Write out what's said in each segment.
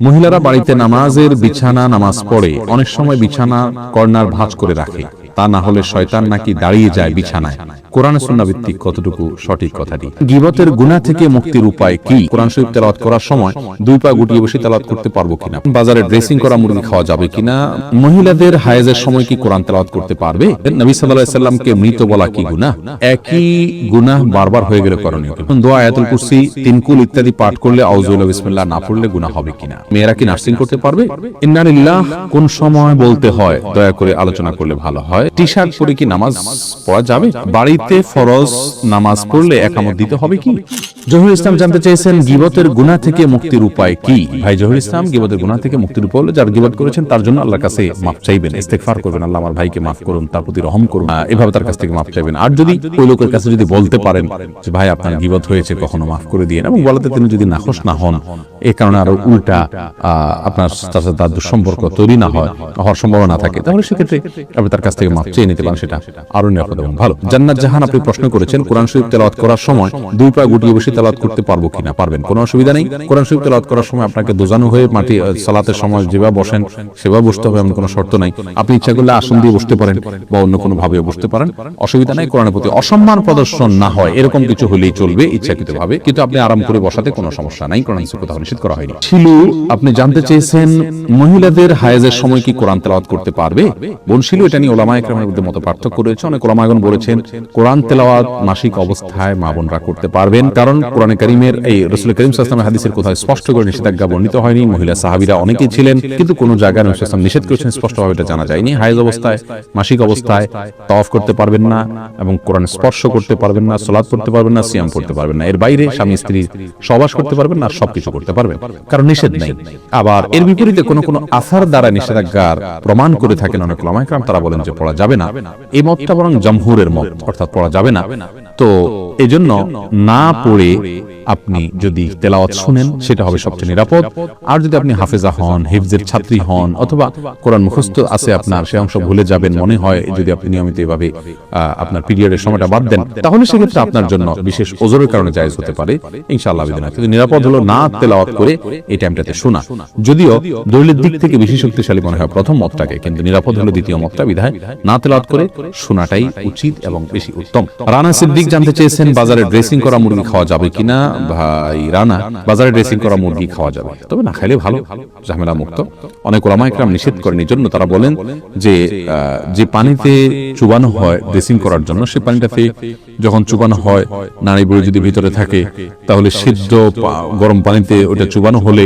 মহিলারা বাড়িতে নামাজের বিছানা, নামাজ পড়ে। অনেক সময় বিছানা, কর্নার ভাঁজ করে রাখে। তা না হলে শয়তান নাকি দাঁড়িয়ে যায় বিছানায়। কোরআন সুন্না ভিত্তিক কতটুকু সঠিক কথাটি? গিবতের গুনাহ থেকে মুক্তির উপায় কি? কোরআন শরীফ তেলাওয়াত করার সময় দুই পা গুটিয়ে বসে তেলাওয়াত করতে পারব কিনা? বাজারে ড্রেসিং করা মুরগি খাওয়া যাবে কিনা? মহিলাদের হায়েজের সময় কি কোরআন তেলাওয়াত করতে পারবে? নবী সাল্লাল্লাহু সাল্লামকে মৃত বলা কি গুনাহ? একই গুনাহ বারবার হয়ে গেলে করণীয়? দোয়া আয়াতুল কুরসি, তিনকুল ইত্যাদি পাঠ করলে আউযুবিল্লাহ বিসমিল্লাহ না পড়লে গুনাহ হবে কিনা? মেয়েরা কি নার্সিং করতে পারবে? ইন্নালিল্লাহ কোন সময় বলতে হয়? দয়া করে আলোচনা করলে ভালো হয়। টি শার্ট পরে কি নামাজ পড়া যাবে? বাড়িতে ফরজ নামাজ পড়লে একামত দিতে হবে কি? জহুর ইসলাম জানতে চেয়েছেন গিবতের গুনাহ থেকে মুক্তির উপায় কি? ভাই জহুর ইসলাম গিবতের গুনাহ থেকে মুক্তির উপায় হলো যার গিবত করেছেন তার জন্য আল্লাহর কাছে মাফ চাইবেন ইস্তেগফার করবেন আল্লাহ আমার ভাইকে মাফ করুন তার প্রতি রহম করুন এভাবে তার কাছ থেকে মাফ চাইবেন। আর যদি ওই লোকের কাছে যদি বলতে পারেন যে ভাই আপনার গিবত হয়েছে কখনো মাফ করে দিয়ে এবং বলাতে তিনি যদি নাখোশ না হন এ কারণে আরও উল্টা আপনার সাথে তার দুঃসম্পর্ক তৈরি না হয়, হওয়ার সম্ভাবনা থাকে। তাহলে সেক্ষেত্রে আপনি তার কাছ থেকে মাফ চেয়ে নিতে পারেন সেটা আরও নিরাপদ এবং ভালো। জান্নাত জাহান আপনি প্রশ্ন করেছেন, কোরআন শরীফ তেলাওয়াত করার সময় দুই পা গুটিয়ে বসে তেলাওয়াত করতে পারব কিনা? পারবেন, কোনো অসুবিধা নেই। কোরআন শরীফ তেলাওয়াত করার সময় আপনাকে দোজানো হয়ে মাটি সালাতের সময় যেভাবে বসেন, সেভাবে বসতে হবে, এমন কোনো শর্ত নাই। আপনি ইচ্ছা করলে আসন দিয়ে বসতে পারেন বা অন্য কোনো ভাবে বসতে পারেন। অসুবিধা নাই, কোরআনের প্রতি অসম্মান প্রদর্শন না হয়, এরকম কিছু হলেই চলবে ইচ্ছাকৃত ভাবে কিন্তু আপনি আরাম করে বসাতে কোনো সমস্যা নাই, কোরআন শরীফ কোথাও নিষেধ করা হয়নি। ছিল আপনি জানতে চেয়েছেন মহিলাদের হায়েজের সময় কি কোরআন তেলাওয়াত করতে পারবে? বনশিল এটা নিয়ে ওলামা একরামের মধ্যে মতো পার্থক্য রয়েছে। অনেক ওলামাগণ বলেছেন কোরআন তেলাওয়াত মাসিক অবস্থায় মা বোনরা করতে পারবেন। কারণ কোরআনে করিমের এই রসুল করিম সাল্লামের হাদিসের কোথাও স্পষ্ট করে নিষেধাজ্ঞা বর্ণিত হয়নি। মহিলা সাহাবিরা অনেকেই ছিলেন কিন্তু কোন জায়গায় নবী আলাইহি ওয়াসাল্লাম নিষেধ করেছেন স্পষ্টভাবে এটা জানা যায়নি। হায়েজ অবস্থায় মাসিক অবস্থায় তওয়াফ করতে পারবেন না এবং কোরআন স্পর্শ করতে পারবেন না সালাত করতে পারবেন না সিয়াম করতে পারবেন না। এর বাইরে স্বামী স্ত্রী সবাস করতে পারবেন না সবকিছু করতে পারবেন, কারণ নিষেধ নেই। আবার এর বিপরীতে কোনো কোনো আসার দ্বারা নিষেধাজ্ঞার প্রমাণ করে থাকেন অনেক ওলামাইকরাম তারা বলেন যে পড়া যাবে না। এই মতটা বরং জমহুরের মত, অর্থাৎ পড়া যাবে না। তো এজন্য না পড়ে আপনি যদি তেলাওয়াত শুনেন, সেটা হবে সবচেয়ে নিরাপদ। আর যদি আপনি হাফেজা হন, হিফজের ছাত্রী হন, অথবা কোরআন মুখস্থ আছে আপনার, সে অংশ ভুলে যাবেন মনে হয়, যদি আপনি নিয়মিত এভাবে আপনার পিরিয়ডের সময়টা বাদ দেন, তাহলে সেক্ষেত্রে আপনার জন্য বিশেষ ওজোরের কারণে জায়েজ হতে পারে। ইনশাআল্লাহ কিন্তু নিরাপদ হলো, না তেলাওয়াত করে, এই টাইমটাতে শোনা। যদিও দলিলের দিক থেকে বেশি শক্তিশালী মনে হয় প্রথম মতটাকে, কিন্তু নিরাপদ হলো দ্বিতীয় মতটা বিধায় না তেলাওয়াত করে শোনাটাই উচিত এবং বেশি উত্তম। রানা সিদ্দিক জানতে চেয়েছেন, বাজারে ড্রেসিং করা মুরগি খাওয়া যাবে কিনা? ভাই রানা, বাজারে ড্রেসিং করা মুরগি খাওয়া যাবে। তবে না খাইলে ভালো, ঝামেলা মুক্ত। অনেক ওলামা একরাম নিষেধ করেন, এই জন্য তারা বলেন যে যে পানিতে চুবানো হয় ড্রেসিং করার জন্য, সে পানিটাতে যখন চুবানো হয় নারী বুড়ি যদি ভিতরে থাকে, তাহলে সিদ্ধ গরম পানিতে ওটা চুবানো হলে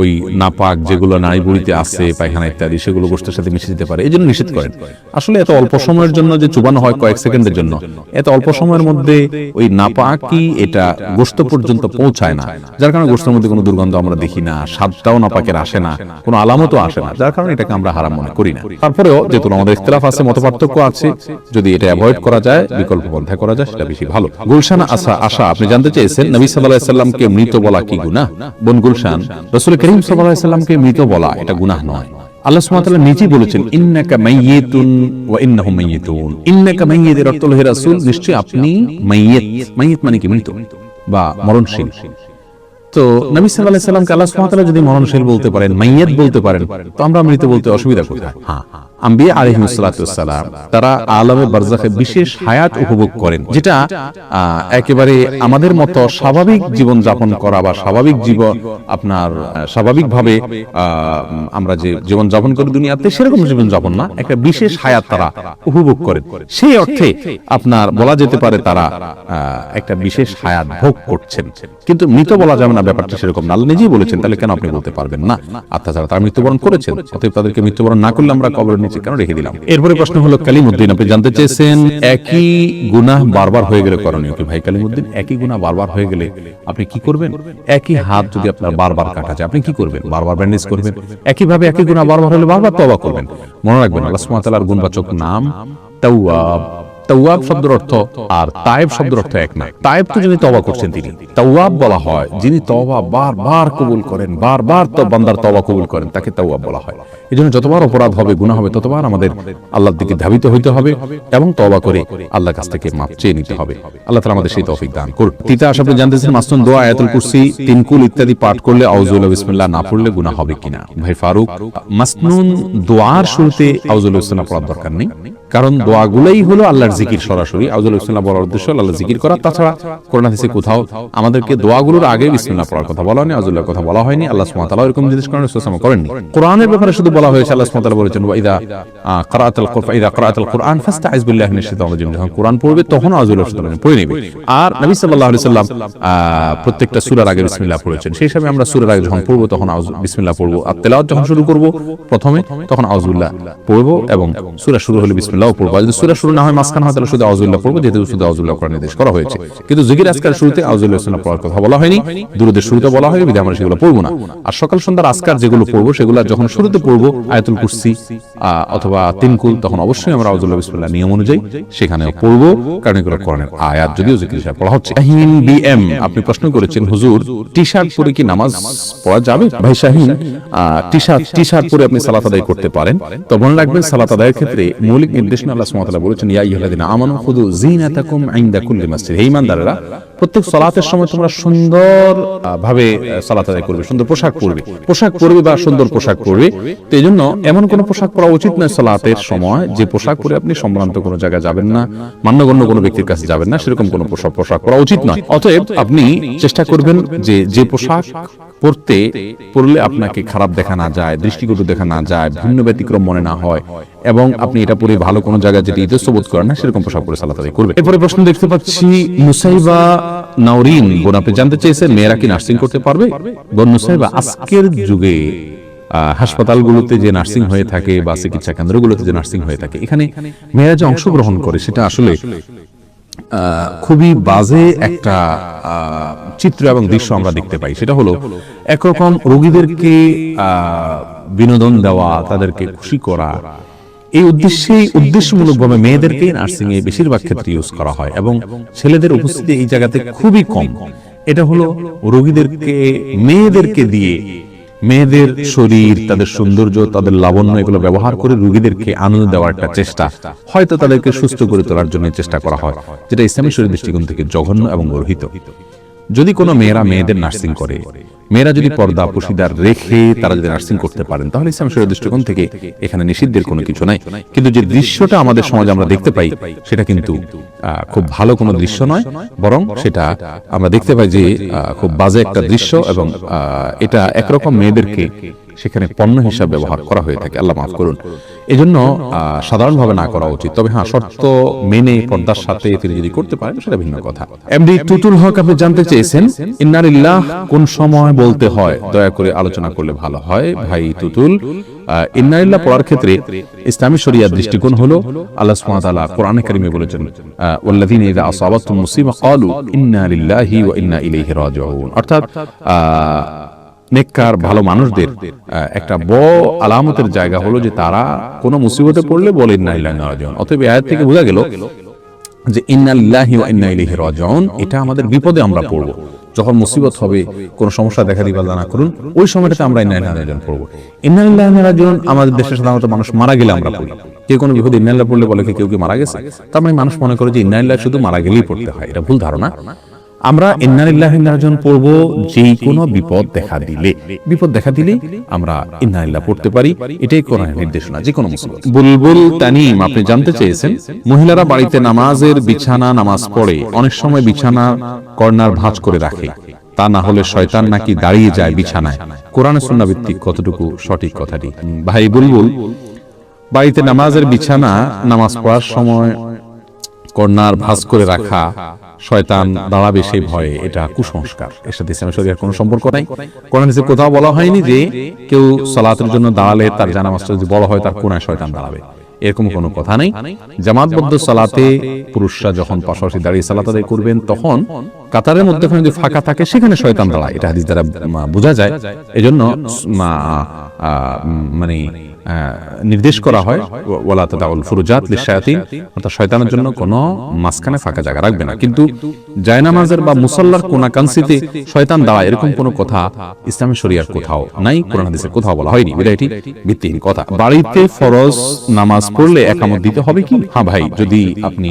ওই নাপাক যেগুলো নারী বুড়িতে আছে, পায়খানা ইত্যাদি, সেগুলো গোষ্ঠের সাথে মিশে যেতে পারে। এই জন্য নিষেধ করেন। আসলে এত অল্প সময়ের জন্য যে চুবানো হয় কয়েক সেকেন্ডের জন্য, এত অল্প সময়ের মধ্যে ওই নাপাকি এটা গোস্ত পর্যন্ত পৌঁছায় না। যার কারণে গোস্তের মধ্যে কোনো দুর্গন্ধ আমরা দেখি না, স্বাদটাও নাপাকের আসে না, কোনো আলামতও আসে না, যার কারণে এটাকে আমরা হারাম মনে করি না। তারপরেও যেহেতু আমাদের ইখতলাফ আছে মত পার্থক্য আছে, যদি এটা অ্যাভয়েড করা যায়, বিকল্প পন্থা করা যায় সেটা বেশি ভালো। গুলশান আশা আশা আপনি জানতে চেয়েছেন নবী আলাইহি সাল্লামকে মৃত বলা কি গুনাহ? বোন গুলশান রাসূল করিম আলাইহি সাল্লামকে মৃত বলা এটা গুনাহ নয়। আল্লাহ সুবহানাহু নিজেই বলেছেন ইন্নাকা মাইয়িতুন ওয়া ইন্নাহুম মাইয়িতুন। ইন্নাকা মাইয়িত এর অর্থ হলো হে রাসূল নিশ্চয়ই আপনি মাইয়িত মাইয়িত মানে কি মৃত? বা মরণশীল। তো নবী সাল্লাল্লাহু আলাইহি সাল্লামকে আল্লাহ সুবহানাহু যদি মরণশীল বলতে পারেন মাইয়াত বলতে পারেন তো আমরা মৃত বলতে অসুবিধা কোথায়? হ্যাঁ। আম্বিয়া আলাইহিস সালাতু ওয়াসসালাম তারা আলমে বারজাখে বিশেষ হায়াত উপভোগ করেন যেটা একেবারে আমাদের মতো স্বাভাবিক জীবন যাপন করা বা স্বাভাবিক জীবন আপনার স্বাভাবিকভাবে আমরা যে জীবন যাপন করি দুনিয়াতে সেরকম জীবন যাপন না একটা বিশেষ হায়াত তারা উপভোগ করেন সেই অর্থে আপনার বলা যেতে পারে তারা একটা বিশেষ হায়াত ভোগ করছেন। কিন্তু মৃত বলা যাবে না ব্যাপারটা সেরকম না। নিজেই বলেছেন তাহলে কেন আপনি বলতে পারবেন না তাছাড়া তারা মৃত্যুবরণ করেছেন অতএব তাদেরকে মৃত্যুবরণ না? করলে আমরা কবরের নিচে কেন রেখে দিলাম? এরপরে প্রশ্ন হলো কালিমুদ্দিন আপনি জানতে চেয়েছেন একই গুনাহ বারবার হয়ে গেলে করণীয় কি? ভাই কালিমুদ্দিন একই গুনাহ বারবার হয়ে গেলে আপনি কি করবেন? একই হাত যদি আপনার বারবার কাটা যায়, আপনি কি করবেন? বারবার ব্যান্ডেজ করবেন? একইভাবে একই গুনাহ বারবার হলে বারবার তওবা করবেন। মনে রাখবেন, আল্লাহ সুবহানাহু ওয়া তাআলার গুণবাচক নাম তাওয়াব। তাওয়াব শব্দের অর্থ আর তায়েব অর্থ এক না। তায়েব তো যিনি করছেন তিনি। তাওয়াব বলা হয় যিনি বারবার কবুল করেন, বারবার তো বান্দার কবুল করেন, তাকে তাওয়াব বলা হয়। যতবার অপরাধ হবে হবে, ততবার আমাদের আল্লাহর দিকে ধাবিত হইতে হবে এবং করে আল্লাহর কাছ থেকে চেয়ে নিতে হবে। আল্লাহ আমাদের সেই তৌফিক দান করুন। তিতাস আপনি জানতেছেন মাসুন দোয়া আয়াতুল কুরসি ইত্যাদি পাঠ করলে আউজুল্লাহ বিসমিল্লাহ না পড়লে গুনাহ হবে কিনা? ভাই ফারুক, মাসনুন দোয়ার শুরুতে আউজুল্লাহ পড়ার দরকার নেই। কারণ দোয়াগুলোই হলো আল্লাহর জিকির সরাসরি। আউজুল বিসমিল্লাহ বলার উদ্দেশ্য আল্লাহ জিকির করা। তাছাড়া কোরআন হাদিসে কোথাও আমাদেরকে দোয়াগুলোর আগে বিসমিল্লাহ পড়ার কথা বলা হয়নি। আউজুল্লাহর কথা বলা হয়নি। আল্লাহ তাআলা এরকম নির্দেশ করেন রাসূল করেননি কোরআনের ব্যাপারে শুধু বলা হয়েছে আল্লাহ তাআলা বলেছেন ইদা কুরআন ইদা ক্রাআতাল কুরআন ফাস্তাইজ বিল্লাহি মিনাশ শাইতানির রাজিম। যখন কোরআন পড়বে তখন আউজুল্লাহ সাল্লাল্লাহু পড়ে নেবে। আর নবী সাল্লাল্লাহু আলাইহি সাল্লাম প্রত্যেকটা সূরার আগে বিসমিল্লাহ পড়েছেন। সেই হিসাবে আমরা সূরার আগে যখন পড়ব তখন বিসমিল্লাহ পড়ব। আর তেলাওয়াত যখন শুরু করব প্রথমে তখন আউজুল্লাহ পড়ব এবং সূরা শুরু হলে বিসমিল্লাহও পড়ব যদি সূরা শুরু না হয় মাঝখানে হয় তাহলে শুধু আউজুল্লাহ পড়ব যেহেতু শুধু আউজুল্লাহ করার নির্দেশ করা হয়েছে। কিন্তু জিকির আজকার শুরুতে আউজুল্লাহ পড়ার কথা বলা হয়নি। শুরুতে বলা আমরা সেগুলো পড়ব না। আর সকাল সন্ধ্যার আজকার যেগুলো পড়ব, সেগুলো যখন শুরুতে পড়ব, আয়াতুল অথবা তিনকুল, তখন অবশ্যই আমরা আউজুল্লাহ বিসমিল্লাহ নিয়ম অনুযায়ী সেখানে পড়ব, কারণ এগুলো আয়াত, যদিও জিকির পড়া হচ্ছে। শাহিন আপনি প্রশ্ন করেছেন, হুজুর টি শার্ট পরে কি নামাজ পড়া যাবে? ভাই Shahin T shirt T shirt পরে আপনি সালাত আদায় করতে পারেন। তো মনে রাখবেন, সালাত আদায়ের ক্ষেত্রে মৌলিক নির্দেশনা আল্লাহ বলেছেন, ইয়া আইয়ুহাল্লাযিনা আমানু ইনদা কুল্লি মসজিদ। হে ঈমানদারেরা, প্রত্যেক সালাতের সময় তোমরা সুন্দর ভাবে সালাত আদায় করবে, সুন্দর পোশাক পরবে। পোশাক পরবে বা সুন্দর পোশাক পরবে। তো এই জন্য এমন কোনো পোশাক পরা উচিত নয় সালাতের সময়, যে পোশাক পরে আপনি সম্ভ্রান্ত কোনো জায়গায় যাবেন না, মান্যগণ্য কোনো ব্যক্তির কাছে যাবেন না, সেরকম কোনো পোশাক পোশাক পরা উচিত নয়। অতএব আপনি চেষ্টা করবেন যে যে পোশাক পরতে পরলে আপনাকে খারাপ দেখা না যায় দৃষ্টিকটু দেখা না যায়, ভিন্ন ব্যতিক্রম মনে না হয় এবং আপনি এটা পরে ভালো কোনো জায়গায় যেটি ইতস্ত বোধ করেন না, সেরকম পোশাক পরে সালাত করবে এরপরে প্রশ্ন দেখতে পাচ্ছি মুসাইবা নাউরিন বোন আপনি জানতে চেয়েছেন, মেয়েরা কি নার্সিং করতে পারবে? বোন মুসাইবা আজকের যুগে হাসপাতালগুলোতে যে নার্সিং হয়ে থাকে বা চিকিৎসা কেন্দ্রগুলোতে যে নার্সিং হয়ে থাকে, এখানে মেয়েরা যে অংশগ্রহণ করে, সেটা আসলে খুবই বাজে একটা চিত্র এবং দৃশ্য আমরা দেখতে পাই। সেটা হলো একরকম রোগীদেরকে বিনোদন দেওয়া, তাদেরকে খুশি করা। এই উদ্দেশ্যেই উদ্দেশ্যমূলকভাবে মেয়েদেরকে নার্সিং এ বেশিরভাগ ক্ষেত্রে ইউজ করা হয় এবং ছেলেদের উপস্থিতি এই জায়গাতে খুবই কম। এটা হলো, রোগীদেরকে, মেয়েদেরকে দিয়ে মেয়েদের শরীর তাদের সৌন্দর্য তাদের লাবণ্য এগুলো ব্যবহার করে রুগীদেরকে আনন্দ দেওয়ার একটা চেষ্টা। হয়তো তাদেরকে সুস্থ করে তোলার জন্য চেষ্টা করা হয়। যেটা ইসলামী শরীর দৃষ্টিকোণ থেকে জঘন্য এবং গর্হিত। যদি কোনো মেয়েরা মেয়েদের নার্সিং করে মেয়েরা যদি পর্দা পুশিদার রেখে তারা যদি নার্সিং করতে পারেন তাহলে ইসলাম শরীর দৃষ্টিকোণ থেকে এখানে নিষিদ্ধের কোনো কিছু নাই। কিন্তু যে দৃশ্যটা আমাদের সমাজে আমরা দেখতে পাই সেটা কিন্তু খুব ভালো কোনো দৃশ্য নয় বরং সেটা আমরা দেখতে পাই যে খুব বাজে একটা দৃশ্য এবং আহ, এটা একরকম মেয়েদেরকে সেখানে পণ্য হিসাবে ব্যবহার করা হয়ে থাকে। আল্লাহ মাফ করুন। এই জন্য সাধারণভাবে না করা উচিত। তবে হ্যাঁ শর্ত মেনে পর্দার সাথে তিনি যদি করতে পারেন সেটা ভিন্ন কথা। এমডি টুটুল হক আপনি জানতে চেয়েছেন? ইন্নারিল্লাহ কোন সময় বলতে হয়? দয়া করে আলোচনা করলে ভালো হয়। ভাই টুটুল ইন্নারিল্লাহ পড়ার ক্ষেত্রে ইসলামী শরিয়ার দৃষ্টিকোণ হলো আল্লাহ সুবহানাহু ওয়া তাআলা কোরআনে কারিমে বলেছেন আহ, ওয়াল্লাযীনা ইযা আসাবাতুহুম মুসিবা ক্বালু ইন্না লিল্লাহি ওয়া ইন্না ইলাইহি রাজিউন। অর্থাৎ নেককার, ভালো মানুষদের একটা বড় আলামতের জায়গা হলো যে তারা কোনো মুসিবতে পড়লে বলে, ইন্না লিল্লাহি ওয়া রাজিউন। অতএব আয়াত থেকে বোঝা গেল যে, ইন্না লিল্লাহি ওয়া ইন্না ইলাইহি রাজিউন। এটা আমাদের বিপদে আমরা পড়ব। যখন মুসিবত হবে, কোন সমস্যা দেখা দিবা না করুন, ওই সময়টাতে আমরা ইন্না ইলাইহি রাজিউন পড়ব। ইন্না লিল্লাহি ওয়া ইন্না ইলাইহি রাজিউন, আমাদের দেশে সাধারণত মানুষ মারা গেলে আমরা পড়ি। কেউ কোনো বিপদে ইন্না লিল্লাহি পড়লে বলে কি কেউ কি মারা গেছে? তার মানে মানুষ মনে করে যে, ইন্না লিল্লাহি শুধু মারা গেলেই পড়তে হয়। এটা ভুল ধারণা। আমরা ইন্নালিল্লাহ ইন্নারজন পড়ব যে কোনো বিপদ দেখা দিলে। বিপদ দেখা দিলে আমরা ইন্নালিল্লাহ পড়তে পারি। এটাই কোরআনের নির্দেশনা যে কোনো মুসিবত বুলবুল তানিম আপনি জানতে চেয়েছেন মহিলারা বাড়িতে নামাজের বিছানা নামাজ পড়ে অনেক সময় বিছানা কর্নার ভাঁজ করে রাখে। তা না হলে শয়তান নাকি দাঁড়িয়ে যায় বিছানায়। কোরআন সুন্নাহ ভিত্তিক কতটুকু সঠিক কথাটি? ভাই বুলবুল বাড়িতে নামাজের বিছানা নামাজ পড়ার সময় কর্নার ভাঁজ করে রাখা শয়তান দাঁড়াবে সেই ভয়ে। এটা কুসংস্কার। এর সাথে ইসলামের শরীরের কোনো সম্পর্ক নাই। কোরআন হাদিসে কোথাও বলা হয়নি যে কেউ সালাতের জন্য দাঁড়ালে তার জানামাজটা যদি বড় হয় তার কোনায় শয়তান দাঁড়াবে। এরকম কোনো কথা নেই। জামাতবদ্ধ সালাতে পুরুষরা যখন পাশাপাশি দাঁড়িয়ে সালাত আদায় করবেন তখন কাতারের মধ্যে যদি ফাঁকা থাকে সেখানে শয়তান দাঁড়ায়। এটা হাদিস দ্বারা বোঝা যায়। এজন্য আহ, মানে নির্দেশ করা হয় তাদাউল ফুরুজাত অর্থাৎ শয়তানের জন্য কোনো মাঝখানে ফাঁকা জায়গা রাখবে না। কিন্তু জায়নামাজের বা মুসল্লার কোনা কানসিতে শয়তান দাঁড়া এরকম কোনো কথা ইসলামী শরিয়ার কোথাও নাই, কোরআন হাদিসে কোথাও বলা হয়নি। এটা এটি ভিত্তিহীন কথা। বাড়িতে ফরজ নামাজ পড়লে একামত দিতে হবে কি? হ্যাঁ ভাই, যদি আপনি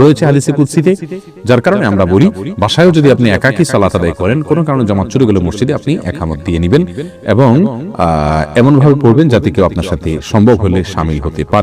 রয়েছে হাদিসে কুৎসিতে যার কারণে আমরা বলি বাসায়ও যদি আপনি একাকি সালাত আদায় করেন কোনো কারণে জামাত চুরি গেলে মসজিদে আপনি একামত দিয়ে নেবেন এবং এমনভাবে পড়বেন যাতে কেউ আপনার সাথে সম্ভব হলে সামিল হতে পারে।